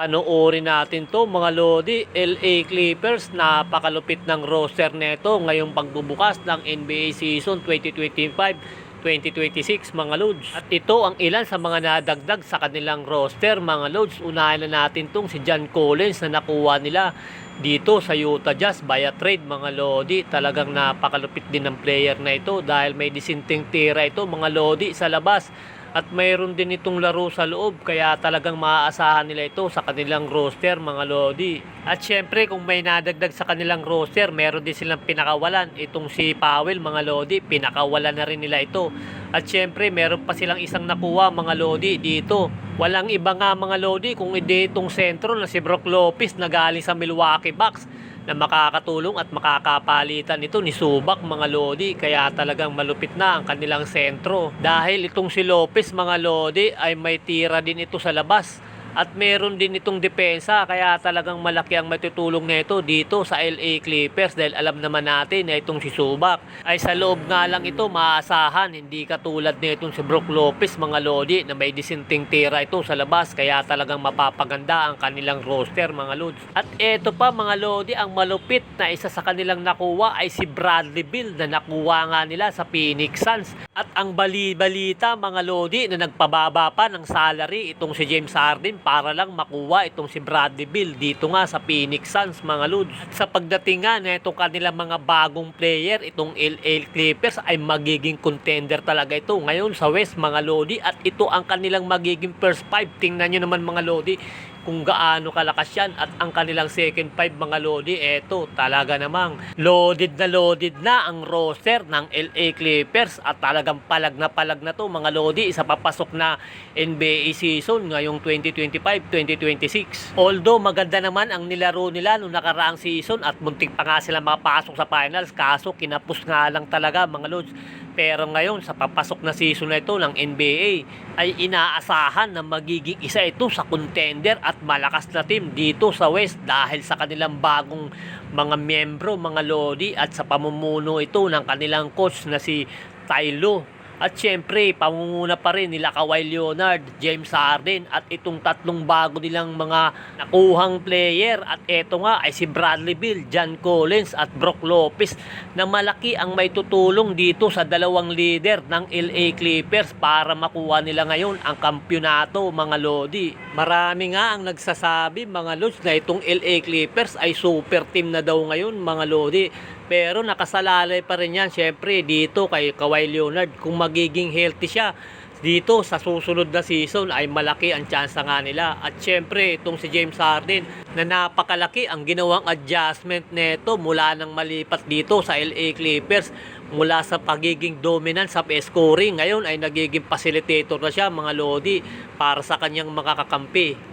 Panoorin natin to mga Lodi, LA Clippers, napakalupit ng roster neto ngayong pagbubukas ng NBA season 2025-2026 mga Lods. At ito ang ilan sa mga nadagdag sa kanilang roster mga Lods. Unahin na natin tong si John Collins na nakuha nila dito sa Utah Jazz via trade mga Lodi. Talagang napakalupit din ng player na ito dahil may disinting tira ito mga Lodi sa labas. At mayroon din itong laro sa loob kaya talagang maaasahan nila ito sa kanilang roster mga Lodi. At syempre kung may nadagdag sa kanilang roster, meron din silang pinakawalan. Itong si Powell mga Lodi, pinakawalan na rin nila ito. At syempre meron pa silang isang nakuha mga Lodi dito. Walang iba nga mga Lodi kung hindi itong sentro na si Brook Lopez na galing sa Milwaukee Bucks na makakatulong at makakapalitan ito ni Subak mga Lodi. Kaya talagang malupit na ang kanilang sentro. Dahil itong si Lopez mga Lodi ay may tira din ito sa labas at meron din itong depensa kaya talagang malaki ang matutulong nito dito sa LA Clippers dahil alam naman natin na itong si Subak ay sa loob nga lang ito maasahan. Hindi katulad nitong si Brook Lopez mga Lodi na may disinting tira ito sa labas kaya talagang mapapaganda ang kanilang roster mga Lods. At eto pa mga Lodi ang malupit na isa sa kanilang nakuha ay si Bradley Bill na nakuha nga nila sa Phoenix Suns. At ang bali-balita mga Lodi na nagpababa pa ng salary itong si James Harden para lang makuha itong si Bradley Bill dito nga sa Phoenix Suns mga Lods. At sa pagdating nga na itong kanilang mga bagong player, itong LA Clippers ay magiging contender talaga ito ngayon sa West mga Lodi at ito ang kanilang magiging first five. Tingnan nyo naman mga Lodi kung gaano kalakas yan at ang kanilang second five mga Lodi eto talaga namang loaded na loaded na ang roster ng LA Clippers. At talagang palag na palag na to mga Lodi. Sa papasok na NBA season ngayong 2025-2026 although maganda naman ang nilaro nila nung nakaraang season at muntik pa nga sila makapasok sa finals. Kaso kinapos nga lang talaga mga Lods pero ngayon sa papasok na season na ito ng NBA ay inaasahan na magiging isa ito sa contender at malakas na team dito sa West dahil sa kanilang bagong mga miyembro, mga lodi at sa pamumuno ito ng kanilang coach na si Tylo. At syempre, pamumuna pa rin nila Kawhi Leonard, James Harden at itong tatlong bago nilang mga nakuhang player. At eto nga ay si Bradley Bill, John Collins at Brook Lopez na malaki ang may tutulong dito sa dalawang leader ng LA Clippers para makuha nila ngayon ang kampyonato mga Lodi. Marami nga ang nagsasabi mga Lods na itong LA Clippers ay super team na daw ngayon mga Lodi. Pero nakasalalay pa rin yan syempre dito kay Kawhi Leonard kung magiging healthy siya dito sa susunod na season ay malaki ang tsansa nga nila. At syempre, itong si James Harden na napakalaki ang ginawang adjustment neto mula nang malipat dito sa LA Clippers mula sa pagiging dominant sa scoring. Ngayon ay nagiging facilitator na siya mga Lodi para sa kanyang makakakampi.